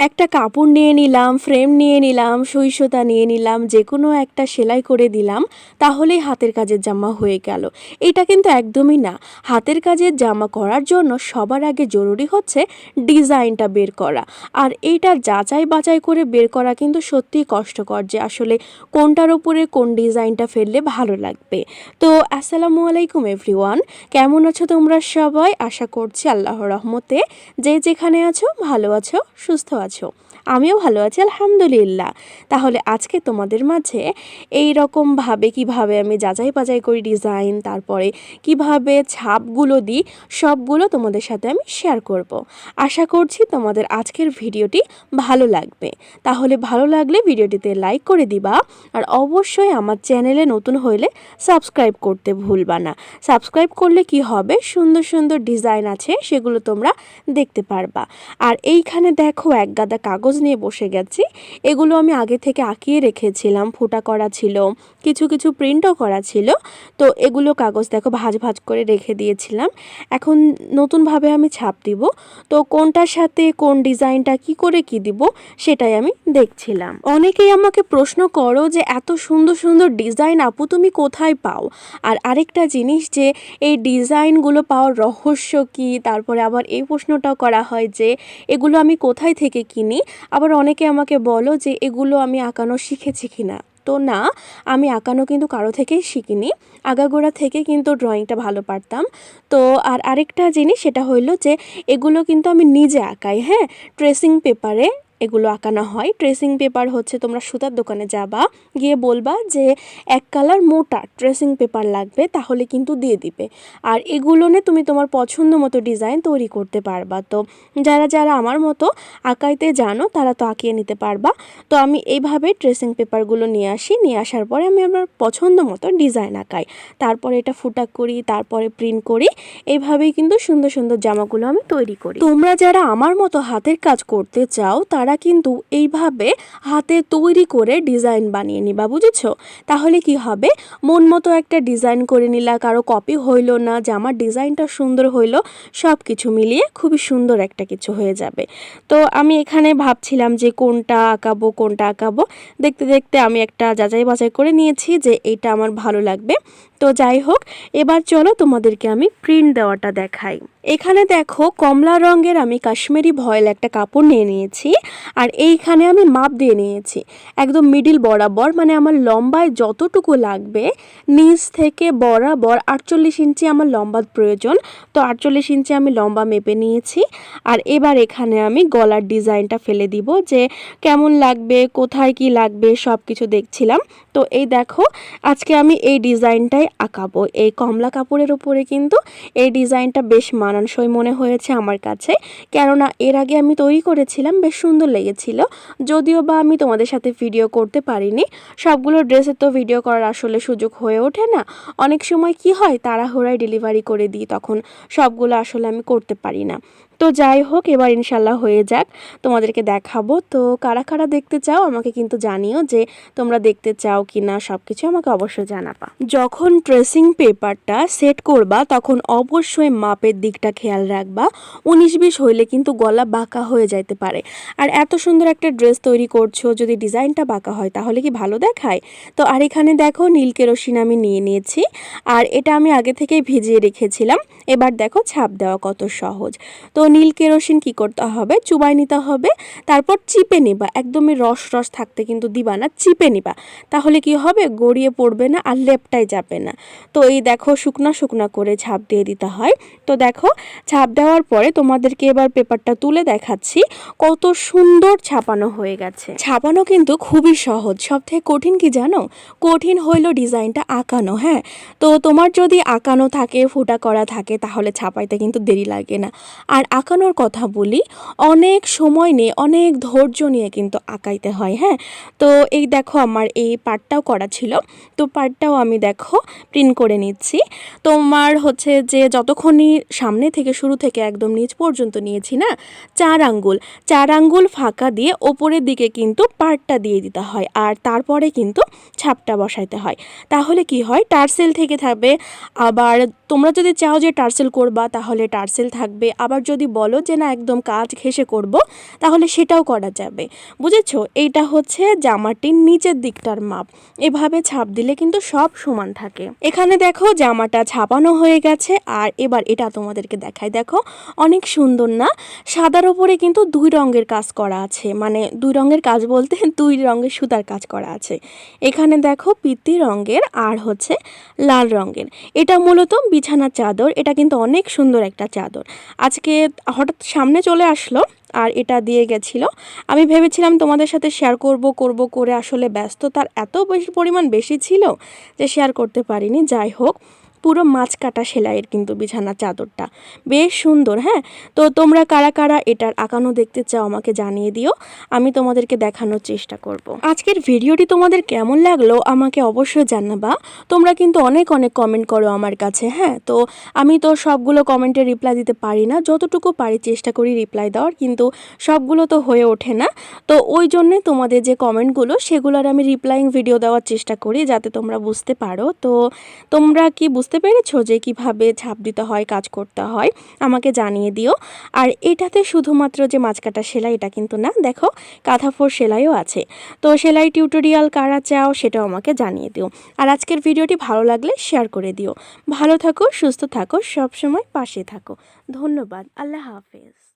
একটা কাপড় নিয়ে নিলাম ফ্রেম নিয়ে নিলাম সুই সুতা নিয়ে নিলাম যে কোনো একটা সেলাই করে দিলাম, তাহলেই হাতের কাজের জামা হয়ে গেল। এটা কিন্তু একদমই না। হাতের কাজের জামা করার জন্য সবার আগে জরুরি হচ্ছে ডিজাইনটা বের করা। আর এইটা যাচাই বাছাই করে বের করা কিন্তু সত্যিই কষ্টকর যে আসলে কোনটার উপরে কোন ডিজাইনটা ফেললে ভালো লাগবে। তো আসসালামু আলাইকুম এভরিওয়ান, কেমন আছো তোমরা সবাই? আশা করছি আল্লাহর রহমতে যে যেখানে আছো, ভালো আছো, সুস্থ আছো। 球。আমিও ভালো আছি, আলহামদুলিল্লাহ। তাহলে আজকে তোমাদের মাঝে এই রকমভাবে কীভাবে আমি যাচাই বাছাই করি ডিজাইন তারপরে কীভাবে ছাপগুলো দিই, সবগুলো তোমাদের সাথে আমি শেয়ার করব। আশা করছি তোমাদের আজকের ভিডিওটি ভালো লাগবে। তাহলে ভালো লাগলে ভিডিওটিতে লাইক করে দিবা, আর অবশ্যই আমার চ্যানেলে নতুন হইলে সাবস্ক্রাইব করতে ভুলবা না। সাবস্ক্রাইব করলে কি হবে? সুন্দর সুন্দর ডিজাইন আছে, সেগুলো তোমরা দেখতে পারবা। আর এইখানে দেখো এক গাদা কাগজ নিয়ে বসে গেছি। এগুলো আমি আগে থেকে আঁকিয়ে রেখেছিলাম, ফুটা করা ছিল, কিছু কিছু প্রিন্টও করা ছিল। তো এগুলো কাগজ দেখো ভাজ ভাজ করে রেখে দিয়েছিলাম। এখন নতুনভাবে আমি ছাপ দিব। তো কোনটার সাথে কোন ডিজাইনটা কি করে কি দিব সেটাই আমি দেখছিলাম। অনেকেই আমাকে প্রশ্ন করো যে এত সুন্দর সুন্দর ডিজাইন আপু তুমি কোথায় পাও? আর আরেকটা জিনিস যে এই ডিজাইনগুলো পাওয়ার রহস্য কি? তারপরে আবার এই প্রশ্নটাও করা হয় যে এগুলো আমি কোথায় থেকে কিনি? আবার অনেকে আমাকে বলো যে, এগুলো আমি আঁকানো শিখেছি কি না তো না, আমি আঁকানো কিন্তু কারও থেকেই শিখিনি। আগাগোড়া থেকে কিন্তু ড্রয়িংটা ভালো পারতাম। তো আর আরেকটা জিনিস সেটা হইল যে, এগুলো কিন্তু আমি নিজে আঁকাই হ্যাঁ? ট্রেসিং পেপারে এগুলো আঁকানো হয়। ট্রেসিং পেপার হচ্ছে তোমরা সুতার দোকানে যাবা, গিয়ে বলবা যে এক কালার মোটা ট্রেসিং পেপার লাগবে, তাহলে কিন্তু দিয়ে দিবে। আর এগুলো নিয়ে তুমি তোমার পছন্দ মতো ডিজাইন তৈরি করতে পারবা। তো যারা যারা আমার মতো আঁকাইতে জানো, তারা তো আঁকিয়ে নিতে পারবা। তো আমি এইভাবে ট্রেসিং পেপারগুলো নিয়ে আসি, নিয়ে আসার পরে আমি আমার পছন্দ মতো ডিজাইন আঁকাই। তারপরে এটা ফুটা করি, তারপরে প্রিন্ট করি। এইভাবেই কিন্তু সুন্দর সুন্দর জামাগুলো আমি তৈরি করি। তোমরা যারা আমার মতো হাতের কাজ করতে চাও, তারা কিন্তু এইভাবে হাতে তৈরি করে ডিজাইন বানিয়ে নিবা, বুঝেছ? তাহলে কি হবে? মন মতো একটা ডিজাইন করে নিলা, কারও কপি হইল না, যে আমার ডিজাইনটা সুন্দর হইল সব কিছু মিলিয়ে খুবই সুন্দর একটা কিছু হয়ে যাবে। তো আমি এখানে ভাবছিলাম যে কোনটা আঁকাবো কোনটা আঁকাবো। দেখতে দেখতে আমি একটা যাচাই বাছাই করে নিয়েছি যে এটা আমার ভালো লাগবে। তো যাই হোক, এবার চলো তোমাদেরকে আমি প্রিন্ট দেওয়াটা দেখাই। এখানে দেখো, কমলা রঙের আমি কাশ্মীরি ভয়েল একটা কাপড় নিয়ে নিয়েছি, আর এইখানে আমি মাপ দিয়ে নিয়েছি। একদম মিডিল বরাবর মানে আমার লম্বায় যতটুকু লাগবে, নিচ থেকে বরাবর আটচল্লিশ ইঞ্চি আমার লম্বা প্রয়োজন। তো আটচল্লিশ ইঞ্চি আমি লম্বা মেপে নিয়েছি, আর এবার এখানে আমি গলার ডিজাইনটা ফেলে দিব যে কেমন লাগবে, কোথায় কি লাগবে সব কিছু দেখছিলাম। তো এই দেখো, আজকে আমি এই ডিজাইনটাই আঁকাবো। এই কমলা কাপড়ের উপরে কিন্তু এই ডিজাইনটা বেশ মানানসই মনে হয়েছে আমার কাছে। কেননা এর আগে আমি তৈরি করেছিলাম, বেশ সুন্দর লেগেছিল। যদিও বা আমি তোমাদের সাথে ভিডিও করতে পারিনি। সবগুলো ড্রেসের তো ভিডিও করার আসলে সুযোগ হয়ে ওঠে না। অনেক সময় কি হয়, তাড়াহুড়ায় ডেলিভারি করে দিই, তখন সবগুলো আসলে আমি করতে পারি না। তো যাই হোক, এবার ইনশাল্লাহ হয়ে যাক। তোমাদেরকে দেখাবো। তো কারা কারা দেখতে চাও, আমাকে কিন্তু জানিও যে তোমরা দেখতে চাও কি না সব কিছু আমাকে অবশ্যই জানাবা। যখন ড্রেসিং পেপারটা সেট করবা, তখন অবশ্যই মাপের দিকটা খেয়াল রাখবা। উনিশ বিশ হইলে কিন্তু গলা বাঁকা হয়ে যাইতে পারে। আর এত সুন্দর একটা ড্রেস তৈরি করছ, যদি ডিজাইনটা বাঁকা হয়, তাহলে কি ভালো দেখায়? তো আর এখানে দেখো, নীল কেরোসিন আমি নিয়ে নিয়েছি। আর এটা আমি আগে থেকেই ভিজিয়ে রেখেছিলাম। এবার দেখো, ছাপ দেওয়া কত সহজ। তো নীল কেরোসিন কি করতে হবে? চুবাই নিতে হবে। তারপর চিপে নিবা। একদমই রস রস থাকতে কিন্তু দিবা না। চিপে নিবা। তাহলে কি হবে? গড়িয়ে পড়বে না আর লেপটাই যাবে না। তো এই দেখো শুকনা শুকনা করে ছাপ দিয়ে দিতে হয়। তো দেখো ছাপ দেওয়ার পরে তোমাদেরকে এবার পেপারটা তুলে দেখাচ্ছি কত সুন্দর ছাপানো হয়ে গেছে। ছাপানো কিন্তু খুবই সহজ। সব থেকে কঠিন কি জানো? কঠিন হইল ডিজাইনটা আঁকানো হ্যাঁ? তো তোমার যদি আঁকানো থাকে, ফোটা করা থাকে, তাহলে ছাপাইতে কিন্তু দেরি লাগে না। আর আঁকানোর কথা বলি, অনেক সময় নিয়ে, অনেক ধৈর্য নিয়ে কিন্তু আঁকাইতে হয় হ্যাঁ? তো এই দেখো আমার এই পার্টটাও করা ছিল, তো পার্টটাও আমি দেখো প্রিন্ট করে নিচ্ছি। তোমার হচ্ছে যে যতক্ষণই সামনে থেকে, শুরু থেকে একদম নিচ পর্যন্ত নিয়েছি না, চার আঙ্গুল চার আঙ্গুল ফাঁকা দিয়ে ওপরের দিকে কিন্তু পার্টটা দিয়ে দিতে হয়, আর তারপরে কিন্তু ছাপটা বসাইতে হয়। তাহলে কি হয়? টার্সেল থেকে থাকবে, আবার তোমরা যদি চাও যে টার্সেল করবা, তাহলে টার্সেল থাকবে। আবার যদি বলো যে না, একদম কাজ ঘেসে করব, তাহলে সেটাও করা যাবে। বুঝেছ? এইটা হচ্ছে জামাটির নিচের দিকটার মাপ। এভাবে ছাপ দিলে কিন্তু সব সমান থাকে। এখানে দেখো জামাটা ছাপানো হয়ে গেছে। আর এবার এটা তোমাদেরকে দেখাই। দেখো, অনেক সুন্দর না? সাদার ওপরে কিন্তু দুই রঙের কাজ করা আছে। মানে দুই রঙের কাজ বলতে দুই রঙের সুতার কাজ করা আছে। এখানে দেখো পিত্তি রঙের আর হচ্ছে লাল রঙের। এটা মূলত বিছানার চাদর, এটা কিন্তু অনেক সুন্দর একটা চাদর। আজকে হঠাৎ সামনে চলে আসলো আর এটা দিয়ে গেছিল। আমি ভেবেছিলাম তোমাদের সাথে শেয়ার করব করব করে আসলে ব্যস্ততার এত বেশি পরিমাণ বেশি ছিল যে শেয়ার করতে পারিনি। যাই হোক পুরো মাছ কাটা সেলাইয়ের কিন্তু বিছানার চাদরটা। বেশ সুন্দর হ্যাঁ? তো তোমরা কারা কারা এটার আঁকানো দেখতে চাও আমাকে জানিয়ে দিও, আমি তোমাদেরকে দেখানোর চেষ্টা করব। আজকের ভিডিওটি তোমাদের কেমন লাগল আমাকে অবশ্যই জানাবা। তোমরা কিন্তু অনেক অনেক কমেন্ট করো আমার কাছে হ্যাঁ? তো আমি তো সবগুলো কমেন্টে রিপ্লাই দিতে পারি না, যতটুকু পারি চেষ্টা করি রিপ্লাই দেওয়ার, কিন্তু সবগুলো তো হয়ে ওঠে না। তো ওই জন্যে তোমাদের যে কমেন্টগুলো সেগুলোর আমি রিপ্লাইং ভিডিও দেওয়ার চেষ্টা করি যাতে তোমরা বুঝতে পারো। তো তোমরা কি বুঝতে পেরেছ যে কীভাবে ছাপ দিতে হয়, কাজ করতে হয়? আমাকে জানিয়ে দিও। আর এটাতে শুধুমাত্র যে মাছ কাটা সেলাই, এটা কিন্তু না। দেখো কাঁথাফোর সেলাইও আছে। তো সেলাই টিউটোরিয়াল কারা চাও, সেটাও আমাকে জানিয়ে দিও। আর আজকের ভিডিওটি ভালো লাগলে শেয়ার করে দিও। ভালো থাকো, সুস্থ থাকো, সবসময় পাশে থাকো। ধন্যবাদ। আল্লাহ হাফেজ।